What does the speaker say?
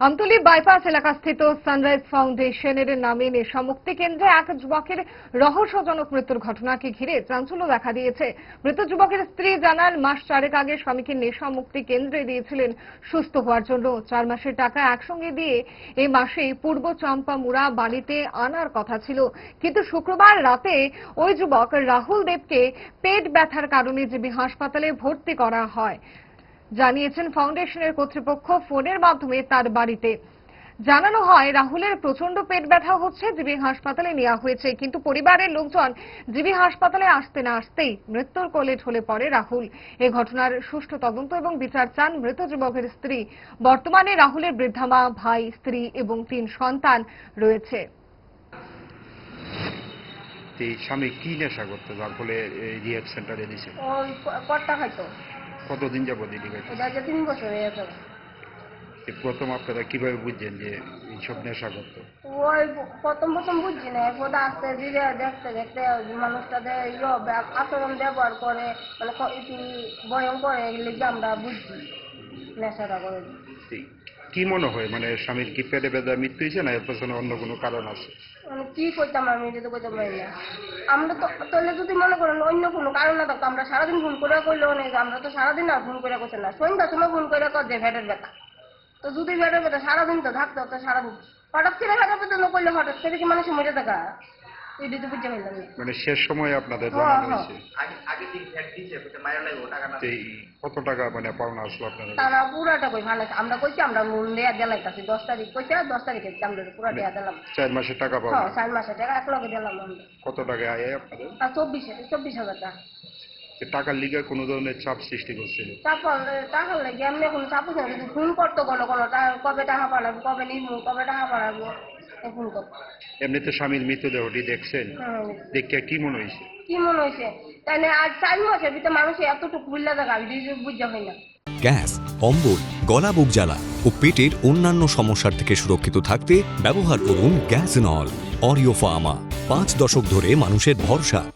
Amtali bypass এলাকাস্থিত sunrise ফাউন্ডেশনের নামে নেশামুক্তি কেন্দ্রে এক যুবকের রহস্যজনক মৃত্যুর ঘটনাকে ঘিরে চাঞ্চল্য দেখা দিয়েছে। মৃত যুবকের স্ত্রী জানান, মাস চারেক আগে স্বামীকে নেশামুক্তি কেন্দ্রে দিয়েছিলেন। সুস্থ হওয়ার জন্য চার মাসের টাকা একসঙ্গে দিয়ে এই মাসে পূর্ব চম্পামুড়া বাড়িতে আনার কথা ছিল। কিন্তু শুক্রবার রাতে ওই যুবক রাহুল দেবকে পেট ব্যথার কারণে জিবি হাসপাতালে ভর্তি করা হয়। জানিয়েছেন ফাউন্ডেশনের কর্তৃপক্ষ ফোনের মাধ্যমে তার বাড়িতে। জানানো হয় রাহুলের প্রচণ্ড পেট ব্যথা হচ্ছে জিবি হাসপাতালে নেওয়া হয়েছে। কিন্তু পরিবারের লোকজন জিবি হাসপাতালে আসতে না আসতেই মৃত্যুর কোলে ঢলে পড়ে রাহুল। এ ঘটনার সুষ্ঠু তদন্ত এবং বিচার চান মৃত যুবকের স্ত্রী। বর্তমানে রাহুলের বৃদ্ধা মা ভাই স্ত্রী এবং তিন সন্তান রয়েছে। স্বামী কি নেশা করতো? যার ফলে রিহেব সেন্টারে দিছে ওই ক- কট্টা খাইতো কতদিন যাব দিদি তিন বছর হয়ে প্রথম আপনারা কীভাবে বুঝছেন যে এইসব নেশা করত ওই প্রথম প্রথম বুঝছি না একবার আস্তে ধীরে দেখতে দেখতে মানুষটা আচরণ ব্যবহার করে মানে ভয়ঙ্কর এগুলি আমরা বুঝছি নেশাটা করে। এই কি মনে হয়? মানে স্বামীর কি পেটে বেদা মৃত্যু হয়েছে না এর পেছনে অন্য কোনো কারণ আছে? কি করতাম আমি? এটা তো করতে না। আমরা তো তাহলে যদি মনে করেন অন্য কোনো কারণ না থাকতো, আমরা সারাদিন ফোন করে করলেও অনেক আমরা তো সারাদিন আর ফোন করে করছি না। সন্ধ্যার সময় ফোন করে কর যে ভেটের ব্যথা। তো যদি ভেটের ব্যথা সারাদিন তো থাকতো, তো সারাদিন হঠাৎ করে ভেটের ব্যথা না করলে হঠাৎ করে কি মানুষ মরে থাকা? এটা তো বুঝতে পারলাম না মানে শেষ সময় আপনাদের হ্যাঁ, জানানো হ্যাঁ। হয়েছে। আগে আগে দিন ভ্যাট দিয়েছে বলতে মায়ের লাগবে টাকা না। কত টাকা মানে পাওনা আসলো আপনাদের? তারা কই ভালো আছে। আমরা কইছি আমরা লোন দেয়া দিলাইতাছি দশ তারিখ কইছে দশ তারিখে আমরা পুরা দেয়া দিলাম। চার মাসের টাকা হ্যাঁ চার মাসের টাকা এক লগে দিলাম আমরা। কত টাকা আয় আপনাদের? আর চব্বিশ চব্বিশ হাজার টাকা। টাকার লিগে কোনো ধরনের চাপ সৃষ্টি করছিল তারপর টাকা লাগে এমনি কোনো চাপ ফোন করতো কোনো কোনো কবে টাকা পাঠাবো কবে নিব কবে টাকা পাঠাবো ফোন করতো। এমনিতে স্বামীর মৃতদেহটি দেখছেন। হ্যাঁ। দেখে কি মনে হয়েছে? কি মনে হয়েছে? তাহলে না আজ চার মাসের ভিতরে মানুষ এতটুকু বুঝলা দেখা আমি বুঝতে হয় না। গ্যাস অম্বল গলা বুক জ্বালা ও পেটের অন্যান্য সমস্যার থেকে সুরক্ষিত থাকতে ব্যবহার করুন গ্যাস নল অরিও ফার্মা পাঁচ দশক ধরে মানুষের ভরসা।